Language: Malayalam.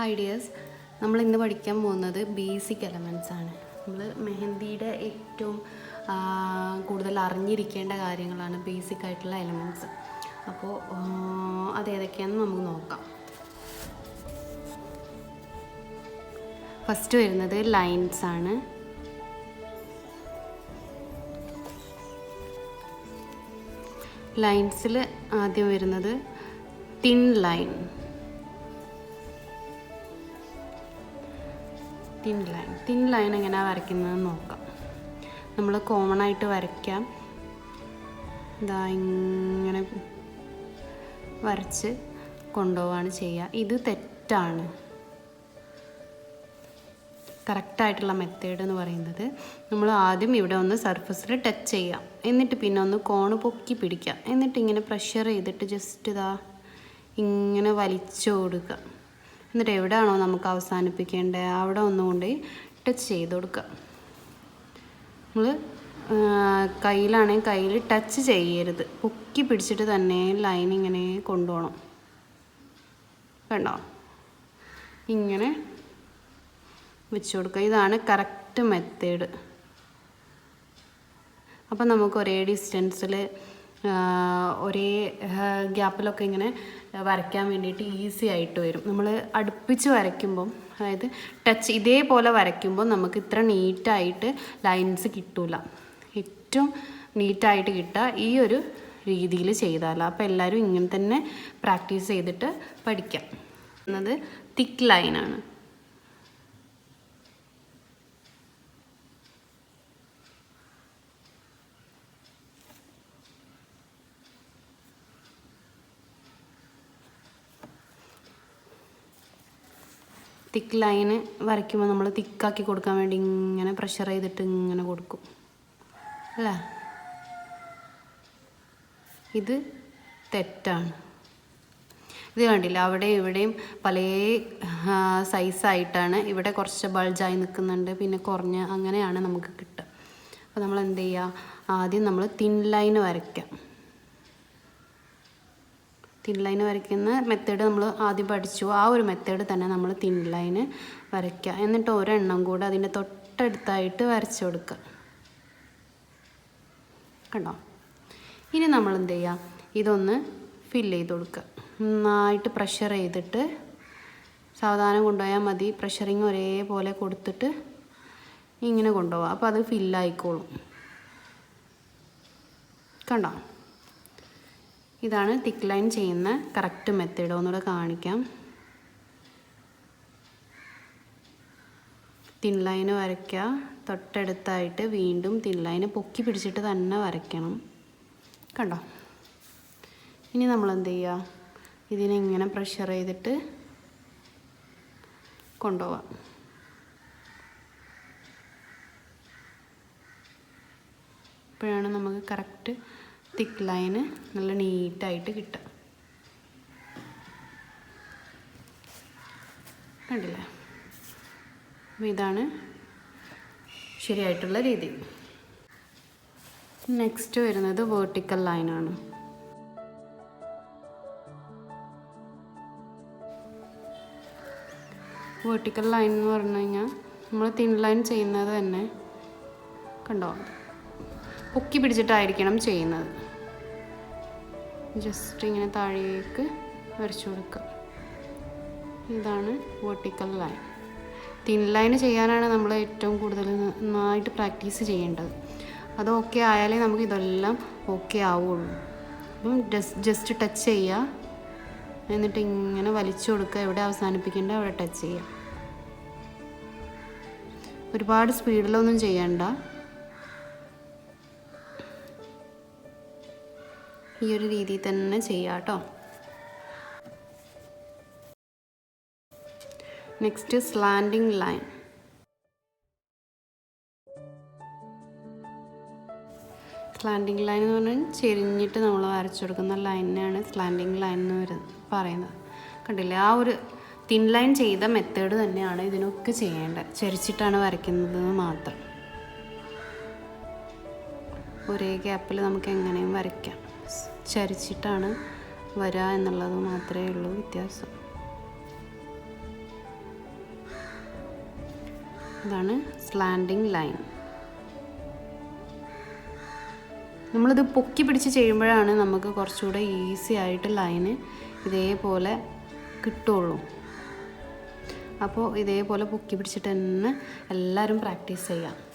ഹായ് ഡിയേഴ്സ് നമ്മൾ ഇന്ന് പഠിക്കാൻ പോകുന്നത് ബേസിക് എലമെന്റ്സ് ആണ്. നമ്മൾ മെഹന്തിയുടെ ഏറ്റവും കൂടുതൽ അറിഞ്ഞിരിക്കേണ്ട കാര്യങ്ങളാണ് ബേസിക് ആയിട്ടുള്ള എലമെന്റ്സ് അപ്പോൾ അത് ഏതൊക്കെയാണെന്ന് നമുക്ക് നോക്കാം. ഫസ്റ്റ് വരുന്നത് ലൈൻസ് ആണ്. ലൈൻസിൽ ആദ്യം വരുന്നത് thin line. Thin line thin line എങ്ങനെയാണ് വരയ്ക്കുന്നതെന്ന് നോക്കാം. നമ്മൾ കോമൺ ആയിട്ട് വരയ്ക്കാം. ഇതാ ഇങ്ങനെ വരച്ച് കൊണ്ടുപോവാണ് ചെയ്യുക ഇത് തെറ്റാണ്. കറക്റ്റായിട്ടുള്ള മെത്തേഡ് എന്ന് പറയുന്നത് നമ്മൾ ആദ്യം ഇവിടെ ഒന്ന് സർഫസിൽ ടച്ച് ചെയ്യാം. എന്നിട്ട് പിന്നെ ഒന്ന് കോണ് പൊക്കി പിടിക്കാം. എന്നിട്ട് ഇങ്ങനെ പ്രഷർ ചെയ്തിട്ട് ജസ്റ്റ് ഇതാ ഇങ്ങനെ വലിച്ചു കൊടുക്കുക എന്നിട്ട് എവിടെയാണോ നമുക്ക് അവസാനിപ്പിക്കേണ്ടത് അവിടെ ഒന്നുകൊണ്ടേ ടച്ച് ചെയ്ത് കൊടുക്കുക. നമ്മൾ കയ്യിലാണെങ്കിൽ കയ്യിൽ ടച്ച് ചെയ്യരുത്. പൊക്കി പിടിച്ചിട്ട് തന്നെ ലൈൻ ഇങ്ങനെ കൊണ്ടുപോകണം. കണ്ടോ? ഇങ്ങനെ വെച്ച് കൊടുക്കുക. ഇതാണ് കറക്റ്റ് മെത്തേഡ് അപ്പം നമുക്ക് ഒരേ ഡിസ്റ്റൻസിൽ ഒരേ ഗ്യാപ്പിലൊക്കെ ഇങ്ങനെ വരയ്ക്കാൻ വേണ്ടിയിട്ട് ഈസി ആയിട്ട് വരും. നമ്മൾ അടുപ്പിച്ച് വരയ്ക്കുമ്പം അതായത് ടച്ച് ഇതേപോലെ വരയ്ക്കുമ്പോൾ നമുക്ക് ഇത്ര നീറ്റായിട്ട് ലൈൻസ് കിട്ടൂല. ഏറ്റവും നീറ്റായിട്ട് കിട്ടുക ഈ ഒരു രീതിയിൽ ചെയ്താൽ അപ്പോൾ എല്ലാവരും ഇങ്ങനെ തന്നെ പ്രാക്ടീസ് ചെയ്തിട്ട് പഠിക്കാം. എന്നത് തിക്ക് ലൈനാണ്. തിക്ക് ലൈന് വരയ്ക്കുമ്പോൾ നമ്മൾ തിക്കാക്കി കൊടുക്കാൻ വേണ്ടി ഇങ്ങനെ പ്രഷർ ചെയ്തിട്ട് ഇങ്ങനെ കൊടുക്കും. അല്ലേ? ഇത് തെറ്റാണ്. ഇത് കണ്ടില്ല അവിടെ ഇവിടെയും പല സൈസായിട്ടാണ് ഇവിടെ കുറച്ച് ബൾജായി നിൽക്കുന്നുണ്ട് പിന്നെ കുറഞ്ഞ് അങ്ങനെയാണ് നമുക്ക് കിട്ടുക. അപ്പോൾ നമ്മൾ എന്ത് ചെയ്യുക ആദ്യം നമ്മൾ തിൻ ലൈൻ വരയ്ക്കാം. തിൻ ലൈൻ വരയ്ക്കുന്ന മെത്തേഡ് നമ്മൾ ആദ്യം പഠിച്ചു. ആ ഒരു മെത്തേഡ് തന്നെ നമ്മൾ തിൻ ലൈന് വരയ്ക്കുക എന്നിട്ട് ഒരെണ്ണം കൂടെ അതിന്റെ തൊട്ടടുത്തായിട്ട് വരച്ചു കൊടുക്കുക കണ്ടോ? ഇനി നമ്മൾ എന്ത് ചെയ്യുക ഇതൊന്ന് ഫില്ല് ചെയ്ത് കൊടുക്കുക നന്നായിട്ട് പ്രഷർ ചെയ്തിട്ട് സാവധാനം കൊണ്ടുപോയാൽ മതി. പ്രഷറിങ് ഒരേപോലെ കൊടുത്തിട്ട് ഇങ്ങനെ കൊണ്ടുപോകാം അപ്പോൾ അത് ഫില്ലായിക്കോളും കണ്ടോ? ഇതാണ് തിക്ക് ലൈൻ ചെയ്യുന്ന കറക്റ്റ് മെത്തേഡ് ഒന്നുകൂടെ കാണിക്കാം. തിൻ ലൈന് വരയ്ക്കുക. തൊട്ടടുത്തായിട്ട് വീണ്ടും തിൻ ലൈന് പൊക്കി പിടിച്ചിട്ട് തന്നെ വരയ്ക്കണം. കണ്ടോ? ഇനി നമ്മൾ എന്ത് ചെയ്യുക? ഇതിനെങ്ങനെ പ്രഷർ ചെയ്തിട്ട് കൊണ്ടുപോവാം. ഇപ്പോഴാണ് നമുക്ക് കറക്റ്റ് തിക്ക് ലൈന് നല്ല നീറ്റായിട്ട് കിട്ടുക കണ്ടില്ലേ? ഇതാണ് ശരിയായിട്ടുള്ള രീതി. നെക്സ്റ്റ് വരുന്നത് വേർട്ടിക്കൽ ലൈനാണ് വേർട്ടിക്കൽ ലൈൻ എന്ന് പറഞ്ഞു കഴിഞ്ഞാൽ നമ്മൾ തിൻ ലൈൻ ചെയ്യുന്നത് തന്നെ കണ്ടോ? പൊക്കി പിടിച്ചിട്ടായിരിക്കണം ചെയ്യുന്നത്. ജസ്റ്റ് ഇങ്ങനെ താഴേക്ക് വരച്ചു കൊടുക്കുക. ഇതാണ് വെർട്ടിക്കൽ ലൈൻ തിൻ ലൈൻ ചെയ്യാനാണ് നമ്മൾ ഏറ്റവും കൂടുതൽ നന്നായിട്ട് പ്രാക്ടീസ് ചെയ്യേണ്ടത്. അത് ഓക്കെ ആയാലേ നമുക്ക് ഇതെല്ലാം ഓക്കെ ആവുള്ളൂ. അപ്പം ജസ്റ്റ് ജസ്റ്റ് ടച്ച് ചെയ്യുക. എന്നിട്ട് ഇങ്ങനെ വലിച്ചു കൊടുക്കുക. എവിടെ അവസാനിപ്പിക്കേണ്ട അവിടെ ടച്ച് ചെയ്യുക. ഒരുപാട് സ്പീഡിലൊന്നും ചെയ്യണ്ട. ഈ ഒരു രീതിയിൽ തന്നെ ചെയ്യാം കേട്ടോ. Next slanting line slanting line എന്ന് പറഞ്ഞാൽ ചെരിഞ്ഞിട്ട് നമ്മൾ വരച്ചു കൊടുക്കുന്ന ലൈനാണ് സ്ലാൻഡിങ് ലൈൻ എന്ന് വരുന്നത് പറയുന്നത്. കണ്ടില്ലേ? ആ ഒരു തിൻ ലൈൻ ചെയ്ത മെത്തേഡ് തന്നെയാണ് ഇതിനൊക്കെ ചെയ്യേണ്ടത്. ചെരിച്ചിട്ടാണ് വരയ്ക്കുന്നത് മാത്രം. ഒരേ ഗ്യാപ്പിൽ നമുക്ക് എങ്ങനെയും വരയ്ക്കാം. ചരിച്ചിട്ടാണ് വരിക എന്നുള്ളത് മാത്രമേ ഉള്ളൂ വ്യത്യാസം. അതാണ് സ്ലാൻഡിങ് ലൈൻ നമ്മളിത് പൊക്കി പിടിച്ച് ചെയ്യുമ്പോഴാണ് നമുക്ക് കുറച്ചുകൂടെ ഈസി ആയിട്ട് ലൈന് ഇതേപോലെ കിട്ടുള്ളൂ. അപ്പോൾ ഇതേപോലെ പൊക്കി പിടിച്ചിട്ട് തന്നെ എല്ലാവരും പ്രാക്ടീസ് ചെയ്യാം.